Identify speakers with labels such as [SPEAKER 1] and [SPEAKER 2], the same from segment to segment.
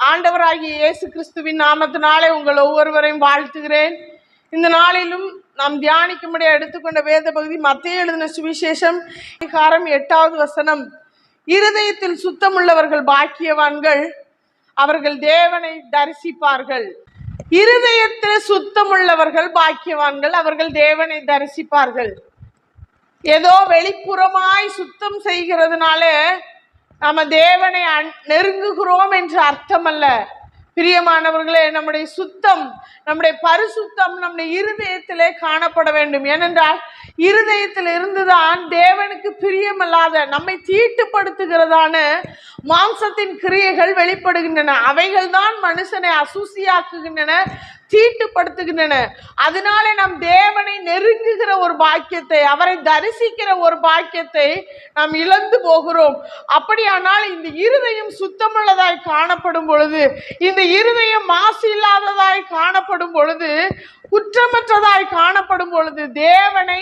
[SPEAKER 1] ஆண்டவராகிய இயேசு கிறிஸ்துவின் நாமத்தினாலே உங்கள் ஒவ்வொருவரையும் வாழ்த்துகிறேன். இந்த நாளிலும் நாம் தியானிக்கும்படி எடுத்துக்கொண்ட வேத பகுதி மத்திய எழுதின சுவிசேஷம் அதிகாரம் எட்டாவது வசனம். இருதயத்தில் சுத்தமுள்ளவர்கள் பாக்கியவான்கள் அவர்கள் தேவனை தரிசிப்பார்கள். இருதயத்தில் சுத்தமுள்ளவர்கள் பாக்கியவான்கள் அவர்கள் தேவனை தரிசிப்பார்கள். ஏதோ வெளிப்புறமாய் சுத்தம் செய்கிறதுனால நம்ம தேவனை நெருங்குகிறோம் என்று அர்த்தம் அல்ல பிரியமானவர்களே நம்முடைய சுத்தம் நம்முடைய பரிசுத்தம் நம்முடைய இருதயத்திலே காணப்பட வேண்டும். ஏனென்றால் இருதயத்தில் இருந்துதான் தேவனுக்கு பிரியமல்லாத நம்மை தீட்டுப்படுத்துகிறதான மாம்சத்தின் கிரியைகள் வெளிப்படுகின்றன. அவைகள் தான் மனுஷனை அசூசியாக்குகின்றன தீட்டுப்படுத்துகின்றன. அதனால நம் தேவனை நெருங்குகிற ஒரு பாக்கியத்தை அவரை தரிசிக்கிற ஒரு பாக்கியத்தை நாம் இழந்து போகிறோம். அப்படியானால் இந்த இருதயம் சுத்தமுள்ளதாய் காணப்படும் பொழுது இந்த இருதயம் மாசு இல்லாததாய் காணப்படும் பொழுது குற்றமற்றதாய் காணப்படும் பொழுது தேவனை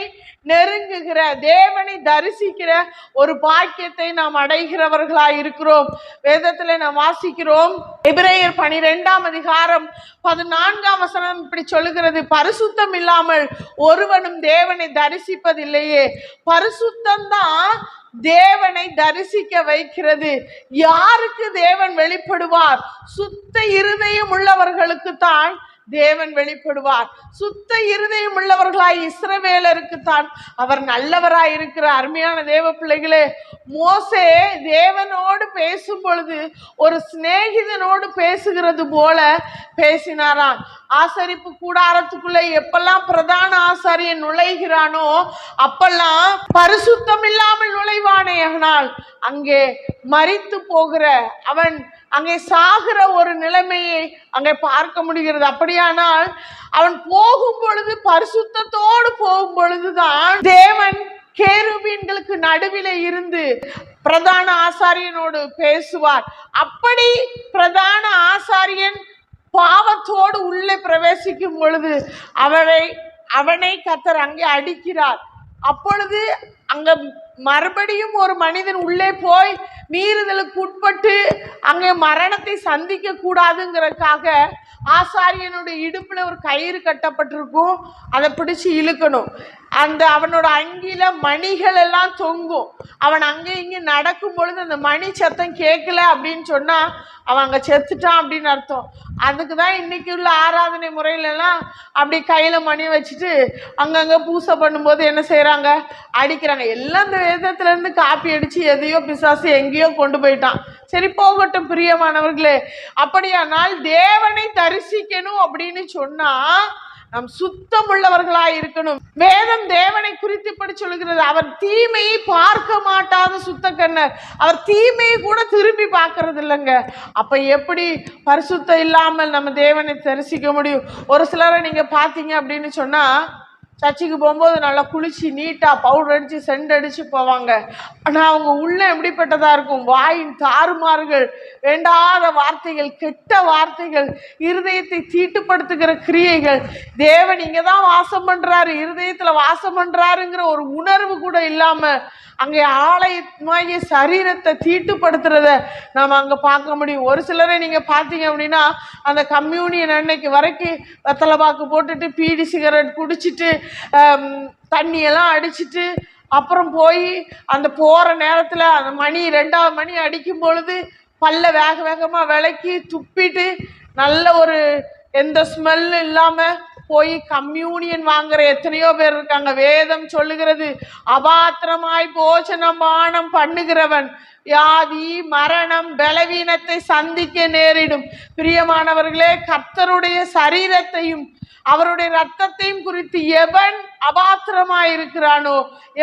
[SPEAKER 1] நெருங்குகிற தேவனை தரிசிக்கிற ஒரு பாக்கியத்தை நாம் அடைகிறவர்களா இருக்கிறோம். வேதத்தில் நாம் வாசிக்கிறோம். எபிரேயர் பனிரெண்டாம் அதிகாரம் பதினான்காம் வசனம் இப்படி சொல்லுகிறது. பரிசுத்தம் இல்லாமல் ஒருவனும் தேவனை தரிசிப்பதில்லையே. பரிசுத்தம் தான் தேவனை தரிசிக்க வைக்கிறது. யாருக்கு தேவன் வெளிப்படுவார்? சுத்த இருதயம் உள்ளவர்களுக்கு தான் தேவன் வெளிப்படுவார். சுத்த இருதயம் உள்ளவர்களாய் இஸ்ரவேலருக்கு தான். அவர் நல்லவராய் இருக்கிற அருமையான தேவ பிள்ளைகளே மோசே தேவனோடு பேசும் பொழுது ஒரு சிநேகிதனோடு பேசுகிறது போல பேசினாராம். ஆசரிப்பு கூடாரத்துக்குள்ள எப்பெல்லாம் பிரதான ஆசாரியன் நுழைகிறானோ அப்பெல்லாம் பரிசுத்தம் இல்லாமல் நுழைவானே ஆனால் அங்கே மறித்து போகிற அவன் அங்கே சாகிற ஒரு நிலைமையை அங்கே பார்க்க முடிகிறது. அப்படியானால் அவன் போகும் பொழுது பரிசுத்தத்தோடு போகும் பொழுதுதான் தேவன் கேருபீன்களுக்கு நடுவில் இருந்து பிரதான ஆசாரியனோடு பேசுவார். அப்படி பிரதான ஆசாரியன் பாவத்தோடு உள்ளே பிரவேசிக்கும் பொழுது அவரை அவனை கத்தர் அங்கே அடிக்கிறார். அப்பொழுது அங்க மறுபடியும் ஒரு மனிதன் உள்ளே போய் மீறுதலுக்கு உட்பட்டு அங்கே மரணத்தை சந்திக்க கூடாதுங்கிறதுக்காக ஆசாரியனுடைய இடுப்புல ஒரு கயிறு கட்டப்பட்டிருக்கும். அதை பிடிச்சு இழுக்கணும். அந்த அவனோட அங்கில மணிகள் எல்லாம் தொங்கும். அவன் அங்கே இங்கே நடக்கும் பொழுது அந்த மணி சத்தம் கேட்கல அப்படின்னு சொன்னா அவன் அங்கே செத்துட்டான் அப்படின்னு அர்த்தம். அதுக்கு தான் இன்னைக்கு உள்ள ஆராதனை முறையிலலாம் அப்படி கையில் மணி வச்சுட்டு அங்கங்கே பூசை பண்ணும்போது என்ன செய்கிறாங்க அடிக்கிறாங்க. எல்லாம் இந்த வேதத்துலேருந்து காப்பி அடித்து எதையோ பிசாசு எங்கேயோ கொண்டு போயிட்டான். சரி போகட்டும் பிரியமானவர்களே. அப்படியானால் தேவனை தரிசிக்கணும் அப்படின்னு சொன்னா நாம் சுத்தமுள்ளவர்களாய் இருக்கணும். வேதம் தேவனை குறித்து இப்படி சொல்லுகிறது. அவர் தீமையை பார்க்க மாட்டாத சுத்த கண்ணர் அவர் தீமையை கூட திரும்பி பார்க்கறது இல்லைங்க. அப்ப எப்படி பரிசுத்தம் இல்லாமல் நம்ம தேவனை தரிசிக்க முடியும்? ஒரு சிலரை நீங்க பார்த்தீங்க அப்படின்னு சொன்னா சர்ச்சுக்கு போகும்போது நல்லா குளிச்சு நீட்டாக பவுடர் அடித்து சென்ட் அடித்து போவாங்க. ஆனால் அவங்க உள்ள எப்படிப்பட்டதாக இருக்கும்? வாயின் தாறுமாறுகள் வேண்டாத வார்த்தைகள் கெட்ட வார்த்தைகள் இருதயத்தை தீட்டுப்படுத்துகிற கிரியைகள். தேவன் இங்கே தான் வாசம் பண்ணுறாரு இருதயத்தில் வாசம் பண்ணுறாருங்கிற ஒரு உணர்வு கூட இல்லாமல் அங்கே ஆலயமாகிய சரீரத்தை தீட்டுப்படுத்துறத நாம் அங்கே பார்க்க முடியும். ஒரு சிலரை நீங்கள் பார்த்தீங்க அப்படின்னா அந்த கம்யூனியன் அன்னைக்கு வரைக்கும் வெத்தலை பாக்கு போட்டுட்டு பீடி சிகரெட் குடிச்சிட்டு தண்ணியெல்லாம் அடிச்சிட்டு அப்புறம் போய் அந்த போகிற நேரத்தில் அந்த மணி ரெண்டாவது மணி அடிக்கும் பொழுது பல்ல வேக வேகமாக விளக்கி துப்பிட்டு நல்ல ஒரு எந்த ஸ்மெல்லும் இல்லாமல் போய் கம்யூனியன் வாங்குற எத்தனையோ பேர் இருக்காங்க. வேதம் சொல்லுகிறது அபாத்திரமாய் போஜனமானம் பண்ணுகிறவன் வியாதி மரணம் பலவீனத்தை சந்திக்க நேரிடும். பிரியமானவர்களே கர்த்தருடைய சரீரத்தையும் அவருடைய ரத்தத்தையும் குறித்து எவன் அபாத்திரமாய் இருக்கிறானோ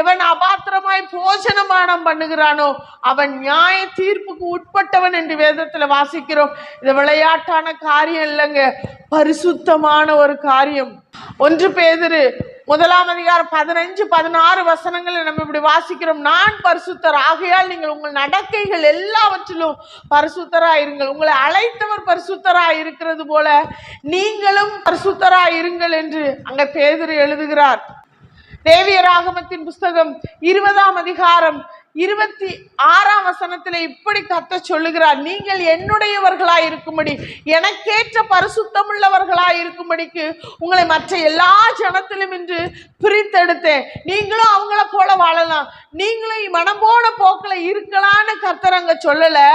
[SPEAKER 1] எவன் அபாத்திரமாய் போஜனமானம் பண்ணுகிறானோ அவன் நியாய தீர்ப்புக்கு உட்பட்டவன் என்று வேதத்துல வாசிக்கிறோம். இது விளையாட்டான காரியம் இல்லைங்க. பரிசுத்தமான ஒரு காரியம். ஒன்று பேதுரு முதலாம் அதிகாரம் பதினஞ்சு பதினாறு வசனங்களை நம்ம இப்படி வாசிக்கிறோம். நான் பரிசுத்தர். ஆகையால் நீங்கள் உங்கள் நடக்கைகள் எல்லாவற்றிலும் பரிசுத்தராக இருங்கள் உங்களை அழைத்தவர் பரிசுத்தராக இருக்கிறது போல நீங்களும் பரிசுத்தராக இருங்கள் என்று அங்க பேதர் எழுதுகிறார். தேவியராகமத்தின் புஸ்தகம் இருபதாம் அதிகாரம் இருபத்தி ஆறாம் வசனத்துல இப்படி கத்த சொல்லுகிறார். நீங்கள் என்னுடையவர்களா இருக்கும்படி எனக்கேற்ற பரிசுத்தமுள்ளவர்களாய் இருக்கும்படிக்கு உங்களை மற்ற எல்லா ஜனத்திலும் இன்று பிரித்தெடுத்தேன். நீங்களும் அவங்கள போல வாழலாம். நீங்களும் மனம் போன போக்கில் இருக்கலாம்னு கர்த்தர் சொல்லலை.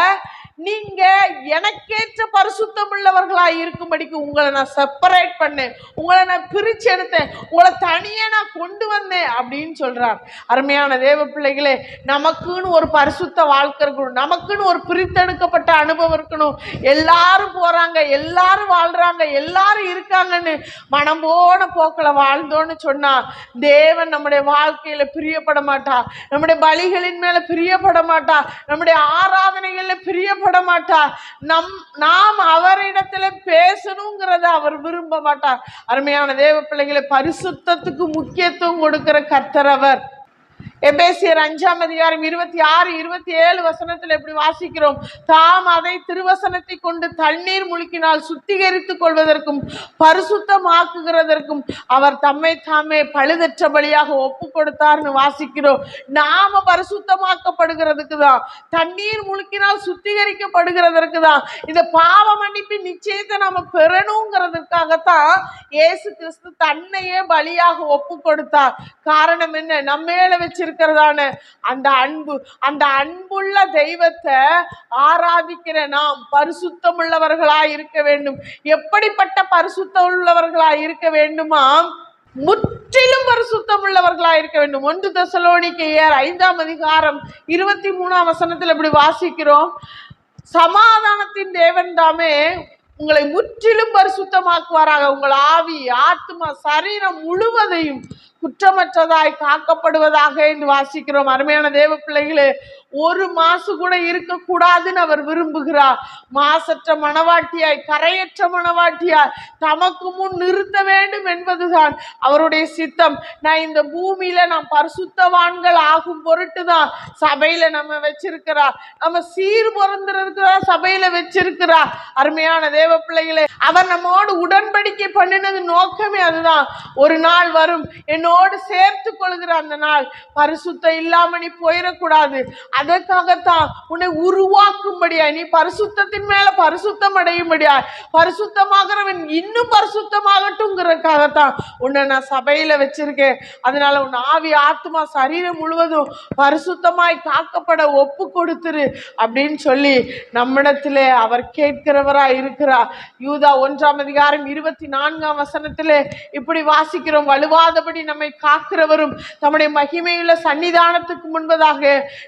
[SPEAKER 1] நீங்க எனக்கேற்ற பரிசுத்தம் உள்ளவர்களா இருக்கும்படிக்கு உங்களை நான் செப்பரேட் பண்ணேன். உங்களை நான் பிரிச்சு எடுத்தேன். உங்களை தனியே நான் கொண்டு வந்தேன் அப்படின்னு சொல்றார். அருமையான தேவ பிள்ளைகளே நமக்குன்னு ஒரு பரிசுத்த வாழ்க்கை இருக்கணும். நமக்குன்னு ஒரு பிரித்தெடுக்கப்பட்ட அனுபவம் இருக்கணும். எல்லாரும் போறாங்க எல்லாரும் வாழ்றாங்க எல்லாரும் இருக்காங்கன்னு மனம் போன போக்கில் வாழ்ந்தோன்னு சொன்னா தேவன் நம்முடைய வாழ்க்கையில பிரியப்பட மாட்டா. நம்முடைய பலிகளின் மேல பிரியப்பட மாட்டா. நம்முடைய ஆராதனைகள்ல பிரியப்பட மாட்டா நம் நாம் அவரிடத்துல பேசணுங்கிறத அவர் விரும்ப மாட்டார் அருமையான தேவ பிள்ளைகளை பரிசுத்தத்துக்கு முக்கியத்துவம் கொடுக்கிற கர்த்தர் அவர். எபேசியர் அஞ்சாம் அதிகாரம் இருபத்தி ஆறு இருபத்தி ஏழு வசனத்துல எப்படி வாசிக்கிறோம்? தாம் அதை திருவசனத்தை கொண்டு தண்ணீர் முழுக்கினால் சுத்திகரித்துக் கொள்வதற்கும் பரிசுத்தமாக்குகிறதற்கும் அவர் தம்மை தாமே பழுதற்ற பலியாக ஒப்பு கொடுத்தார்னு வாசிக்கிறோம். நாம பரிசுத்தமாக்கப்படுகிறதுக்கு தான் தண்ணீர் முழுக்கினால் சுத்திகரிக்கப்படுகிறதற்கு தான் இந்த பாவ மன்னிப்பு நிச்சயத்தை நாம பெறணுங்கிறதுக்காகத்தான் இயேசு கிறிஸ்து தன்னையே பலியாக ஒப்பு கொடுத்தார். காரணம் என்ன? நம்ம மேல வச்சிருக்கிறதான அந்த அன்பு அந்த அன்புள்ள தெய்வத்தை ஆராதிக்கிற நாம் பரிசுத்தம் உள்ளவர்களாய் இருக்க வேண்டும். எப்படிப்பட்ட பரிசுத்தம் உள்ளவர்களாய் இருக்க வேண்டுமா? முற்றிலும் பரிசுத்தம் உள்ளவர்களா இருக்க வேண்டும். ஒன்று தெசலோனிக்கேயர் ஐந்தாம் அதிகாரம் இருபத்தி மூணாம் வசனத்தில் இப்படி வாசிக்கிறோம். சமாதானத்தின் தேவன் தாமே உங்களை முற்றிலும் பரிசுத்தமாக்குவாராக. உங்கள் ஆவி ஆத்மா சரீரம் முழுவதையும் குற்றமற்றதாய் காக்கப்படுவதாக என்று வாசிக்கிறோம். அருமையான தேவ பிள்ளைகளே ஒரு மாசு கூட இருக்கக்கூடாதுன்னு அவர் விரும்புகிறார். மாசற்ற மனவாட்டியாய் கரையற்ற மனவாட்டியாய் தமக்கு முன் நிறுத்த வேண்டும் என்பதுதான் அவருடைய சித்தம். நான் இந்த பூமியில நாம் பரிசுத்தவான்கள் ஆகும் பொருட்டு தான் சபையில நம்ம வச்சிருக்கிறார். நம்ம சீர் பிறந்திருக்கிறா சபையில வச்சிருக்கிறார். அருமையான தேவ பிள்ளைகளே அவர் நம்மோடு உடன்படிக்கை பண்ணினது நோக்கமே அதுதான். ஒரு நாள் வரும் என்னோட சேர்த்து கொள்கிற அந்த நாள். பரிசுத்தம் இல்லாம நீ போயிடக்கூடாது. அதற்காகத்தான் உன்னை உருவாக்கும்படியா நீ பரிசுத்தத்தின் மேல பரிசுத்தம் அடையும்படியா பரிசுத்தமாகிறவன் இன்னும் பரிசுத்தமாகட்டும்ங்கிறதுக்காகத்தான் உன்னை நான் சபையில வச்சிருக்கேன். அதனால உன் ஆவி ஆத்மா சரீரம் முழுவதும் பரிசுத்தமாய் காக்கப்பட ஒப்பு கொடுத்துரு அப்படின்னு சொல்லி நம்மிடத்திலே அவர் கேட்கிறவரா இருக்கிறார். யூதா ஒன்றாம் அதிகாரம் இருபத்தி நான்காம் வசனத்திலே இப்படி வாசிக்கிறோம். வலுவாதபடி நம்ம நம்மை காக்கிறவரும் தம்முடைய மகிமையுள்ள சன்னிதானத்துக்கு முன்பதாக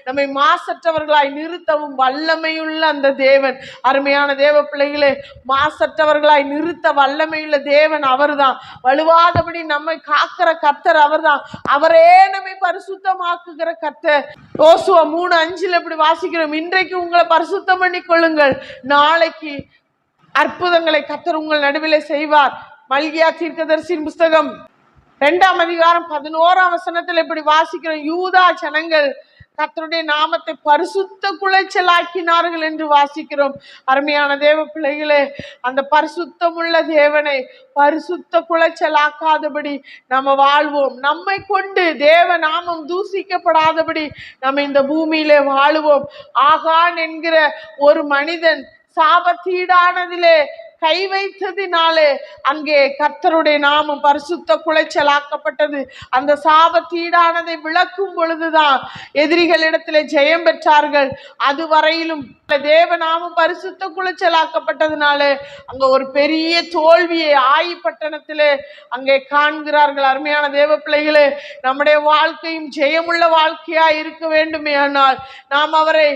[SPEAKER 1] நம்மை மாசற்றவர்களாய் நிறுத்தவும் வல்லமையுள்ள அந்த தேவன். அருமையான தேவ பிள்ளைகளே மாசற்றவர்களாய் நிறுத்த வல்லமையுள்ள தேவன் அவர்தான். வலுவாதபடி நம்மை காக்கிற கர்த்தர் அவர்தான். அவரே நம்மை பரிசுத்தமாக்குகிற கர்த்தர். யோசுவா மூணு அஞ்சுல இப்படி வாசிக்கிறோம். இன்றைக்கு உங்களை பரிசுத்தம் பண்ணி கொள்ளுங்கள். நாளைக்கு அற்புதங்களை கத்தர் உங்கள் நடுவில் செய்வார். மல்கியா தீர்க்கதரிசின் புஸ்தகம் ரெண்டாம் அதிகாரம் பதினோராம் வசனத்துல இப்படி வாசிக்கிறோம் யூதா ஜனங்கள் கத்தருடைய நாமத்தை பரிசுத்த குலைச்சலாக்கினார்கள் என்று வாசிக்கிறோம். அருமையான தேவ பிள்ளைகளே அந்த பரிசுத்தமுள்ள தேவனை பரிசுத்த குலைச்சலாக்காதபடி நம்ம வாழ்வோம். நம்மை கொண்டு தேவ நாமம் தூசிக்கப்படாதபடி நம்ம இந்த பூமியிலே வாழுவோம். ஆகான் என்கிற ஒரு மனிதன் சாபத்தீடானதிலே கை வைத்ததினாலே அங்கே கர்த்தருடைய நாமம் பரிசுத்த குலைச்சலாக்கப்பட்டது. அந்த சாபத்தீடானதை விளக்கும் பொழுதுதான் எதிரிகளிடத்திலே ஜெயம் பெற்றார்கள். அதுவரையிலும் தேவநாமம் பரிசுத்த குலைச்சலாக்கப்பட்டதுனால அங்க ஒரு பெரிய தோல்வியை ஆயி பட்டணத்திலே அங்கே காண்கிறார்கள். அருமையான தேவ பிள்ளைகளே நம்முடைய வாழ்க்கையும் ஜெயமுள்ள வாழ்க்கையா இருக்க வேண்டுமே ஆனால் நாம் அவரை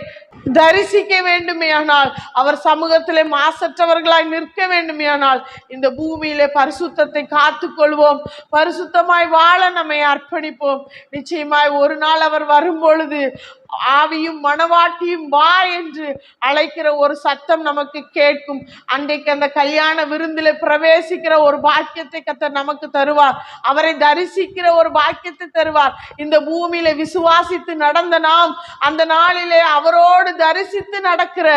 [SPEAKER 1] தரிசிக்க வேண்டுமே ஆனால் அவர் சமூகத்திலே மாசற்றவர்களாய் நிற்க நிற்க ஆனால் இந்த பூமியிலே பரிசுத்தத்தை காத்துக்கொள்வோம். பரிசுத்தமாய் வாழ நம்மை அர்ப்பணிப்போம். நிச்சயமாய் ஒரு நாள் அவர் வரும்பொழுது ஆவியும் மனவாட்டியும் வா என்று அழைக்கிற ஒரு சத்தம் நமக்கு கேட்கும். அன்றைக்கு அந்த கல்யாண விருந்தில் பிரவேசிக்கிற ஒரு பாக்கியத்தை கத்தர் நமக்கு தருவார். அவரை தரிசிக்கிற ஒரு பாக்கியத்தை தருவார். இந்த பூமியில விசுவாசித்து நடந்த நாம் அந்த நாளிலே அவரோடு தரிசித்து நடக்கிற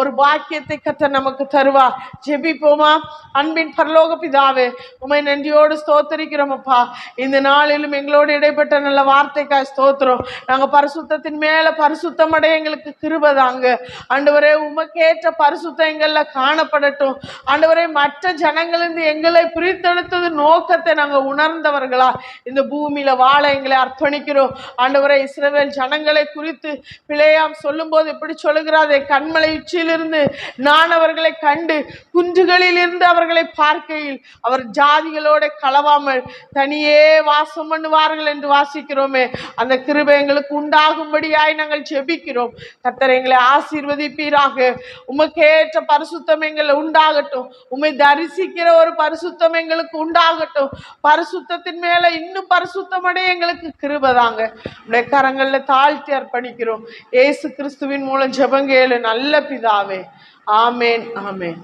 [SPEAKER 1] ஒரு பாக்கியத்தை கத்தர் நமக்கு தருவார். ஜெபி ஜெபிப்போமா? அன்பின் பரலோக பிதாவே உமை நன்றியோடு ஸ்தோத்தரிக்கிறோம் அப்பா. இந்த நாளிலும் எங்களோடு இடைப்பட்ட நல்ல வார்த்தைக்காய் ஸ்தோத்திரம். நாங்க பரிசுத்தத்தின் மேல பரிசுத்தம் அடைய எங்களுக்கு கிருபதாங்க ஆண்டவரே உமக்கேற்ற பரிசுத்தம் எங்கள்ல காணப்படட்டும். ஆண்டவரே மற்ற ஜனங்களிலிருந்து எங்களை பிரித்தெடுத்தது நோக்கத்தை நாங்க உணர்ந்தவர்களா. இந்த பூமியில வாழ எங்களை அர்ப்பணிக்கிறோம். ஆண்டவரே இஸ்ரவேல் ஜனங்களை குறித்து பிழையாம் சொல்லும்போது எப்படி சொல்லுகிறாதே கண்மலை உச்சியிலிருந்து நான் அவர்களை கண்டு குன்றுகளிலிருந்து அவர்களை பார்க்கையில் அவர் ஜாதிகளோட கலவாமல் தனியே வாசம் பண்ணுவார்கள் என்று வாசிக்கிறோமே. அந்த கிருபை எங்களுக்கு உண்டாகும்படியாய் நாங்கள் ஜெபிக்கிறோம். கத்தரை எங்களை ஆசீர்வதிப்பீராக. உமக்கேற்ற பரிசுத்தம் எங்களை உண்டாகட்டும். உம்மை தரிசிக்கிற ஒரு பரிசுத்தம் எங்களுக்கு உண்டாகட்டும். பரிசுத்தத்தின் மேல இன்னும் பரிசுத்தமடைய எங்களுக்கு கிருபதாங்க உடைய கரங்கள்ல தாழ்த்தி அர்ப்பணிக்கிறோம். ஏசு கிறிஸ்துவின் மூலம் ஜபங்கேலு நல்ல பிதாவே. ஆமேன் ஆமேன்.